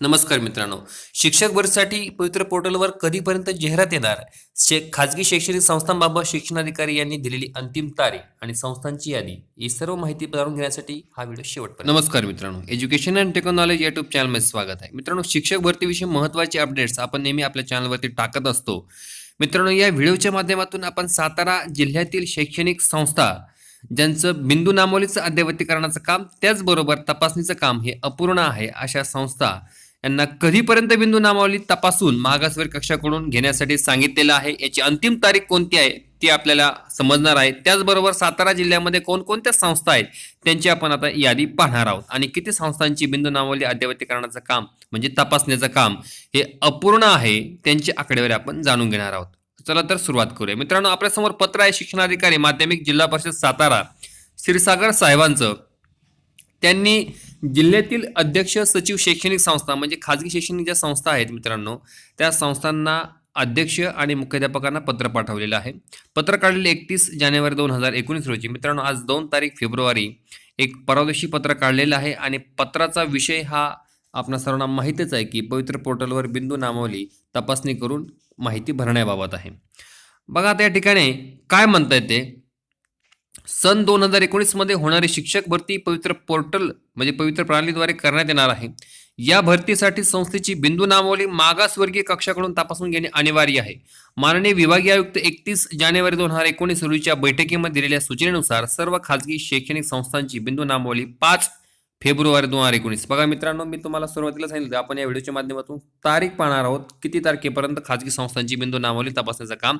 नमस्कार मित्रांनो. शिक्षक भरतीसाठी पवित्र पोर्टलवर कधीपर्यंत जाहिरात येणार? शे खाजगी शैक्षणिक संस्थांबाबत शिक्षणाधिकारी यांनी दिलेली अंतिम तारीख आणि संस्थांची यादी ही सर्व माहिती जाणून घेण्यासाठी हा व्हिडिओ शेवट नमस्कार मित्रांनो. एज्युकेशन अँड टेक्नॉलॉजी युट्यूब चॅनलमध्ये स्वागत आहे. मित्रांनो शिक्षक भरतीविषयी महत्त्वाचे अपडेट्स आपण नेहमी आपल्या चॅनलवरती टाकत असतो. मित्रांनो या व्हिडिओच्या माध्यमातून आपण सातारा जिल्ह्यातील शैक्षणिक संस्था ज्यांचं बिंदू नामोलीचं अद्ययावतीकरणाचं काम त्याचबरोबर तपासणीचं काम हे अपूर्ण आहे अशा संस्था यांना कधीपर्यंत बिंदू नामावली तपासून मागासवर्ग कक्षाकडून घेण्यासाठी सांगितलेलं आहे? याची अंतिम तारीख कोणती आहे? ती आपल्याला समजणार आहे. त्याचबरोबर सातारा जिल्ह्यामध्ये कोणकोणत्या संस्था आहेत? त्यांची आपण आता यादी पाहणार आहोत. आणि किती संस्थांची बिंदू नामावली अद्ययावतीकरणाचं काम म्हणजे तपासण्याचं काम हे अपूर्ण आहे त्यांची आकडेवारी आपण जाणून घेणार आहोत. चला तर सुरुवात करूया. मित्रांनो आपल्यासमोर पत्र आहे शिक्षणाधिकारी माध्यमिक जिल्हा परिषद सातारा. श्रीसागर साहेबांचं त्यांनी जिल्ह्यातील अध्यक्ष सचिव शैक्षणिक संस्था म्हणजे खाजगी शैक्षणिक ज्या संस्था आहेत मित्रांनो त्या संस्थांना अध्यक्ष आणि मुख्याध्यापकांना पत्र पाठवलेलं आहे. पत्र काढलेले एकतीस जानेवारी दोन हजार एकोणीस रोजी. मित्रांनो आज दोन तारीख फेब्रुवारी एक परवादिवशी पत्र काढलेलं आहे आणि पत्राचा विषय हा आपणा सर्वांना माहीतच आहे की पवित्र पोर्टलवर बिंदू नामावली तपासणी करून माहिती भरण्याबाबत आहे. बघा आता या ठिकाणी काय म्हणता येते सन दोन हजार एकोणीसमध्ये होणारी शिक्षक भरती पवित्र पोर्टल म्हणजे पवित्र प्रणालीद्वारे करण्यात येणार आहे. या भरतीसाठी संस्थेची बिंदू नामावली मागासवर्गीय कक्षाकडून तपासून घेणे अनिवार्य आहे. माननीय विभागीय आयुक्त एकतीस जानेवारी दोन हजार एकोणीस रोजीच्या बैठकीमध्ये दिलेल्या सूचनेनुसार सर्व खाजगी शैक्षणिक संस्थांची बिंदू नामावली पाच फेब्रुवारी दोन हजार एकोणीस. बघा मित्रांनो मी तुम्हाला सुरुवातीला सांगितलं आपण या व्हिडिओच्या माध्यमातून तारीख पाहणार आहोत किती तारखेपर्यंत खाजगी संस्थांची बिंदू नामावली तपासण्याचं काम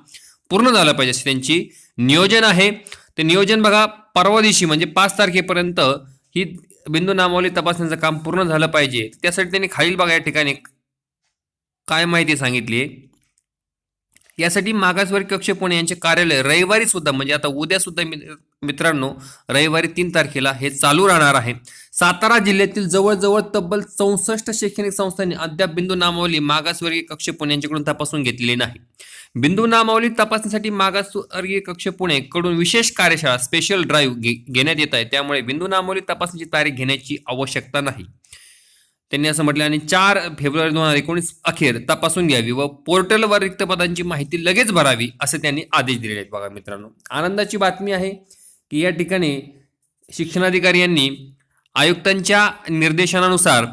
पूर्ण झालं पाहिजे त्यांची नियोजन आहे. ते नियोजन बघा परवा दिवशी म्हणजे पाच तारखेपर्यंत ही बिंदू नामावली तपासण्याचं काम पूर्ण झालं पाहिजे. त्यासाठी त्यांनी खालील बघा या ठिकाणी काय माहिती सांगितली आहे? यासाठी मागासवर्ग कक्ष पुणे यांचे कार्यालय रविवारी सुद्धा म्हणजे आता उद्या सुद्धा मित्रांनो रविवारी तीन तारखेला हे चालू राहणार आहे. सातारा जिल्ह्यातील जवळजवळ तब्बल चौसष्ट शैक्षणिक संस्थांनी अद्याप बिंदू नामावली मागासवर्गीय कक्ष पुणे यांच्याकडून तपासून घेतलेली नाही. बिंदू नामावली तपासणीसाठी मागासवर्गीय कक्ष पुणे कडून विशेष कार्यशाळा स्पेशल ड्राईव्ह घे- घेण्यात येत आहे. त्यामुळे बिंदू नामावली तपासणीची तारीख घेण्याची आवश्यकता नाही. त्यांनी असं म्हटलं आणि चार फेब्रुवारी दोन हजार एकोणीस अखेर तपासून घ्यावी व पोर्टलवर रिक्त पदांची माहिती लगेच भरावी असे त्यांनी आदेश दिलेले आहेत बघा मित्रांनो. आनंदाची बातमी आहे की या ठिकाणी शिक्षणाधिकारी यांनी आयुक्तांच्या निर्देशनानुसार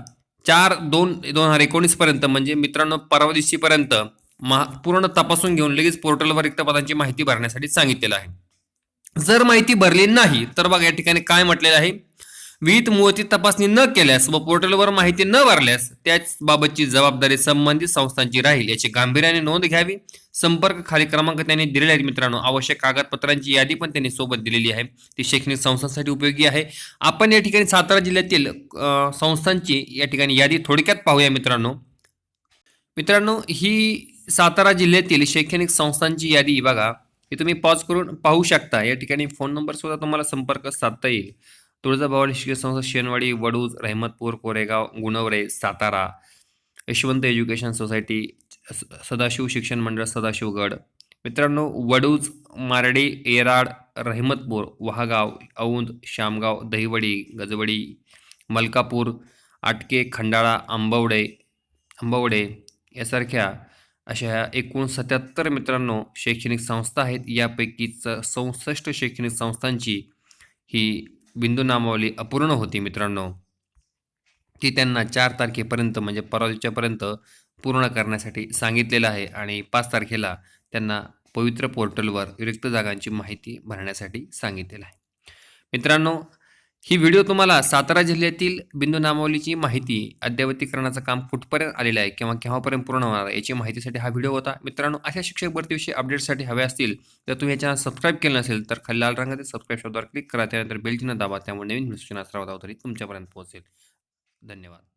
चार दोन दोन हजार एकोणीसपर्यंत म्हणजे मित्रांनो परवा दिवशीपर्यंत पूर्ण तपासून घेऊन लगेच पोर्टलवर रिक्त पदांची माहिती भरण्यासाठी सांगितलेलं आहे. जर माहिती भरली नाही तर बघा या ठिकाणी काय म्हटलेलं आहे? विहित मुहूर्ती तपासणी न केल्यास व पोर्टलवर माहिती न भरल्यास त्याच बाबतची जबाबदारी संबंधित संस्थांची राहील याची गांभीर्याने नोंद घ्यावी. संपर्क खाली क्रमांक त्यांनी दिलेले आहे मित्रांनो. आवश्यक कागदपत्रांची यादी पण त्यांनी सोबत दिलेली आहे. ती शैक्षणिक संस्थांसाठी उपयोगी आहे. आपण या ठिकाणी सातारा जिल्ह्यातील संस्थांची या ठिकाणी यादी थोडक्यात पाहूया मित्रांनो. मित्रांनो ही सातारा जिल्ह्यातील शैक्षणिक संस्थांची यादी बघा. हे तुम्ही पॉज करून पाहू शकता. या ठिकाणी फोन नंबर सुद्धा तुम्हाला संपर्क साधता येईल. तुळजाभवानी शिक्षण संस्था शेनवाडी वडूज रहमतपूर कोरेगाव गुणवरे सातारा. यशवंत एज्युकेशन सोसायटी स- सदाशिव शिक्षण मंडळ सदाशिवगड मित्रांनो वडूज मारडी येराड रहमतपूर वहागाव औंध शामगाव दहिवडी गजवडी मलकापूर आटके खंडाळा आंबवडे आंबवडे यासारख्या अशा ह्या एकूण सत्याहत्तर मित्रांनो शैक्षणिक संस्था आहेत. यापैकी चौसष्ट शैक्षणिक संस्थांची ही बिंदू नामावली अपूर्ण होती मित्रांनो. ती त्यांना चार तारखेपर्यंत म्हणजे परवाच्यापर्यंत पूर्ण करण्यासाठी सांगितलेलं आहे आणि पाच तारखेला त्यांना पवित्र पोर्टलवर रिक्त जागांची माहिती भरण्यासाठी सांगितलेलं आहे. मित्रांनो ही व्हिडिओ तुम्हाला सातारा जिल्ह्यातील बिंदू नामावलीची माहिती अद्ययावतीकरणाचं काम कुठपर्यंत आलेलं आहे किंवा केव्हापर्यंत पूर्ण होणार आहे याची माहितीसाठी हा व्हिडिओ होता. मित्रांनो अशा शिक्षक भरतीविषयी अपडेटसाठी हवे असतील तर तुम्ही या चॅनल सबस्क्राईब केलं नसेल तर खाली लाल रंगातील सबस्क्राईब शब्दावर क्लिक करा त्यानंतर बेल दाबा त्यामुळे नवीन सूचना सर्वात अगोदर तुमच्यापर्यंत पोहोचेल. धन्यवाद.